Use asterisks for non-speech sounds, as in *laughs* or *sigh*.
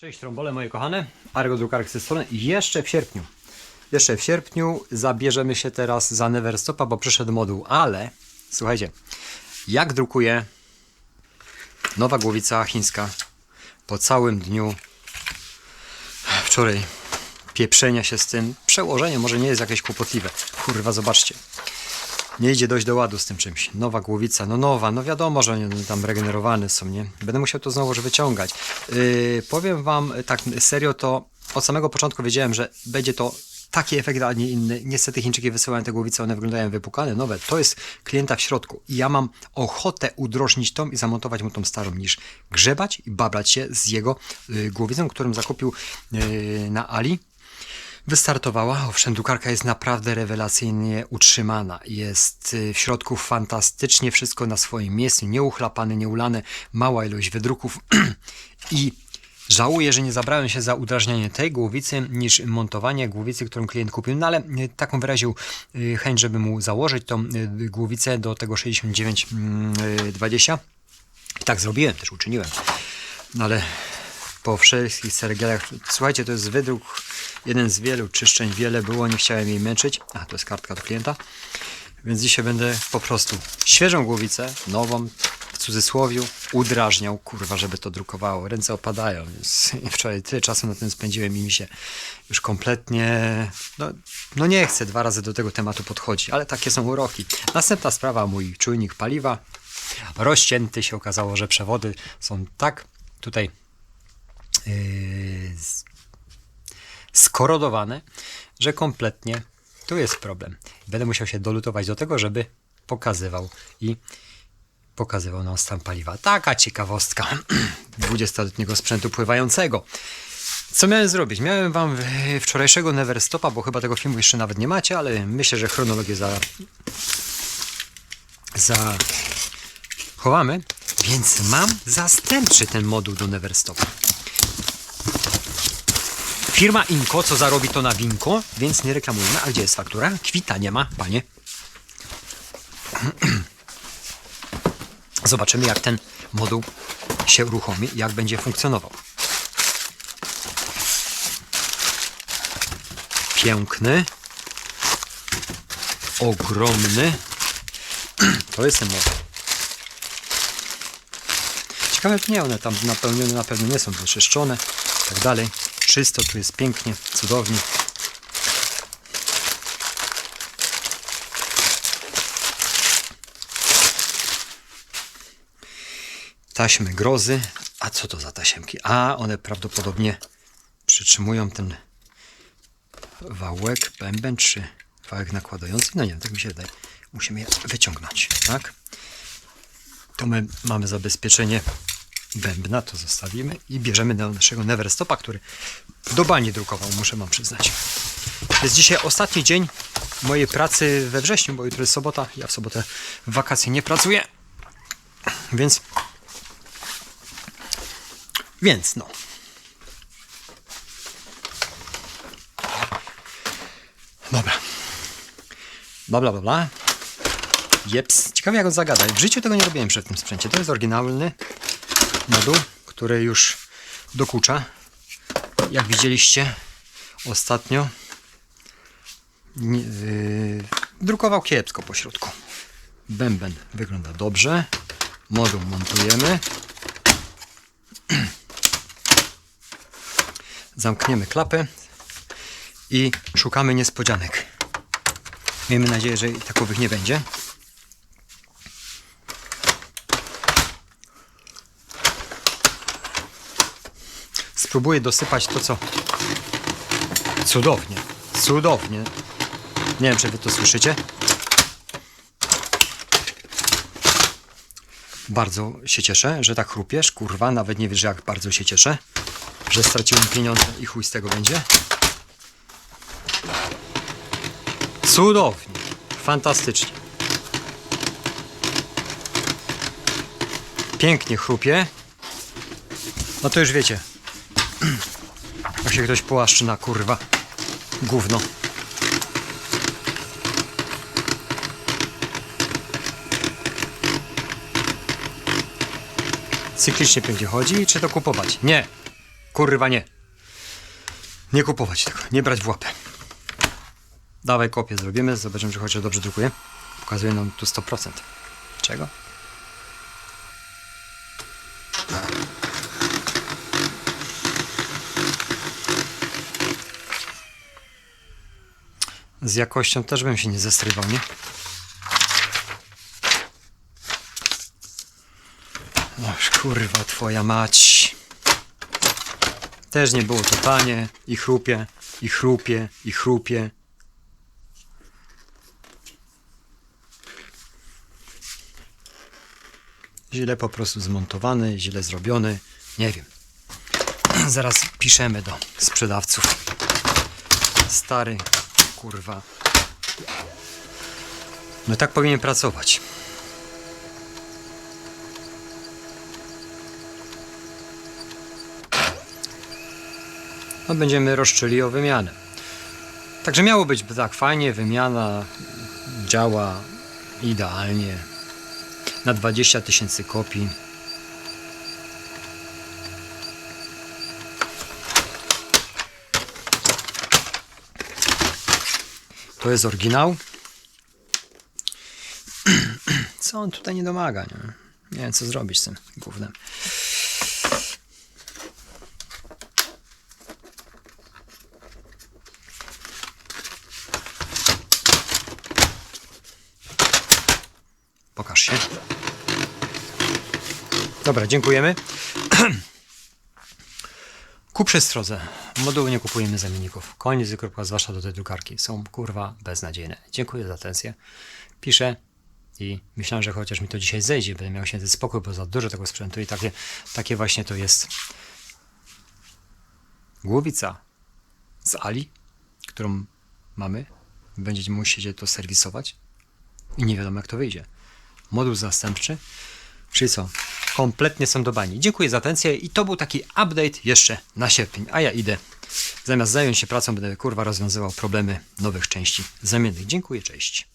Cześć trąbole moje kochane, Argo Drukarek z tej strony. Jeszcze w sierpniu, jeszcze w sierpniu zabierzemy się teraz za Neverstopa, bo przyszedł moduł, ale słuchajcie, jak drukuję nowa głowica chińska po całym dniu wczoraj pieprzenia się z tym, przełożenie może nie jest jakieś kłopotliwe, kurwa zobaczcie, nie idzie dojść do ładu z tym czymś. Nowa głowica, no nowa, no wiadomo, że one tam regenerowane są, nie? Będę musiał to znowu wyciągać. Yy, powiem wam tak serio, to od samego początku wiedziałem, że będzie to taki efekt, a nie inny. Niestety Chińczyki wysyłają te głowice, one wyglądają wypukane, nowe. To jest klienta w środku. I ja mam ochotę udrożnić tą i zamontować mu tą starą, niż grzebać i babrać się z jego yy, głowicą, którą zakupił yy, na Ali wystartowała. Owszem, drukarka jest naprawdę rewelacyjnie utrzymana. Jest y, w środku fantastycznie wszystko na swoim miejscu, nieuchlapane, nieulane, mała ilość wydruków *clears throat* i żałuję, że nie zabrałem się za udrażnianie tej głowicy niż montowanie głowicy, którą klient kupił, no ale y, taką wyraził y, chęć, żeby mu założyć tą głowicę do tego 6920 i tak zrobiłem, też uczyniłem. No ale po wszystkich sergielach. Słuchajcie, to jest wydruk, jeden z wielu czyszczeń, wiele było, nie chciałem jej męczyć. A, to jest kartka do klienta. Więc dzisiaj będę po prostu świeżą głowicę, nową, w cudzysłowiu, udrażniał, kurwa, żeby to drukowało. Ręce opadają, więc *laughs* wczoraj tyle czasu na tym spędziłem i mi się już kompletnie, no, no nie chcę dwa razy do tego tematu podchodzić, ale takie są uroki. Następna sprawa, mój czujnik paliwa rozcięty się okazało, że przewody są tak tutaj yy, skorodowane, że kompletnie tu jest problem. Będę musiał się dolutować do tego, żeby pokazywał i pokazywał nam stan paliwa. Taka ciekawostka *clears throat* 20-letniego sprzętu pływającego. Co miałem zrobić? Miałem wam wczorajszego Neverstopa, bo chyba tego filmu jeszcze nawet nie macie, ale myślę, że chronologię za, za chowamy. Więc mam zastępczy ten moduł do Neverstopa. Firma Inko, co zarobi to na winko, więc nie reklamujemy. A gdzie jest faktura? Kwita nie ma, panie. *clears throat* Zobaczymy, jak ten moduł się uruchomi, jak będzie funkcjonował. Piękny. Ogromny. *clears throat* To jest ten moduł. Ciekawe nie, one tam napełnione na pewno nie są wyczyszczone i tak dalej. Czysto, tu jest pięknie, cudownie. Taśmy grozy. A co to za tasiemki? A, one prawdopodobnie przytrzymują ten wałek, bęben czy wałek nakładający. No nie, tak mi się wydaje. Musimy je wyciągnąć, tak? To my mamy zabezpieczenie bębna, to zostawimy i bierzemy do naszego Neverstopa, który do drukował, muszę wam przyznać. Jest dzisiaj ostatni dzień mojej pracy we wrześniu, bo jutro jest sobota. Ja w sobotę w wakacje nie pracuję. Więc więc no. Dobra. Bla bla bla bla. Jeps. Ciekawe jak on zagada. W życiu tego nie robiłem przed tym sprzęcie. To jest oryginalny moduł, który już dokucza. Jak widzieliście ostatnio yy, drukował kiepsko po środku. Bęben wygląda dobrze. Moduł montujemy. *clears throat* Zamkniemy klapę i szukamy niespodzianek. Miejmy nadzieję, że takowych nie będzie. Spróbuję dosypać to, co cudownie, cudownie. Nie wiem, czy wy to słyszycie. Bardzo się cieszę, że tak chrupiesz. Kurwa, nawet nie wiesz, jak bardzo się cieszę, że straciłem pieniądze i chuj z tego będzie. Cudownie, fantastycznie. Pięknie chrupie. No to już wiecie, *clears throat* jak się ktoś połaszczy na kurwa gówno. Cyklicznie będzie chodzi, czy to kupować? Nie. Kurwa nie. Nie kupować tego, nie brać w łapę. Dawaj kopię zrobimy, zobaczymy, czy chociaż dobrze drukuje. Pokazuje nam tu 100%. Czego? Z jakością też bym się nie zestrywał, nie? Noż kurwa twoja mać. Też nie było to tanie i chrupie, i chrupie, i chrupie. Źle po prostu zmontowany, źle zrobiony. Nie wiem. *clears throat* Zaraz piszemy do sprzedawców. Stary, kurwa. No tak powinien pracować. No będziemy roszczyli o wymianę. Także miało być tak fajnie, wymiana działa idealnie. Na 20 tysięcy kopii. To jest oryginał. *clears throat* Co on tutaj nie domaga, nie? Nie wiem, co zrobić z tym gównem. Pokaż się. Dobra, dziękujemy. *clears throat* Ku przestrodze. Modułu nie kupujemy zamienników. Koniec i zwłaszcza do tej drukarki. Są kurwa beznadziejne. Dziękuję za atencję. Piszę i myślałem, że chociaż mi to dzisiaj zejdzie, będę miał święty spokój, bo za dużo tego sprzętu i takie, takie właśnie to jest głowica z Ali, którą mamy. Będziecie musieli to serwisować i nie wiadomo jak to wyjdzie. Moduł zastępczy, czyli co? Kompletnie są do bani. Dziękuję za atencję i to był taki update jeszcze na sierpień, a ja idę. Zamiast zająć się pracą, będę kurwa rozwiązywał problemy nowych części zamiennych. Dziękuję, cześć.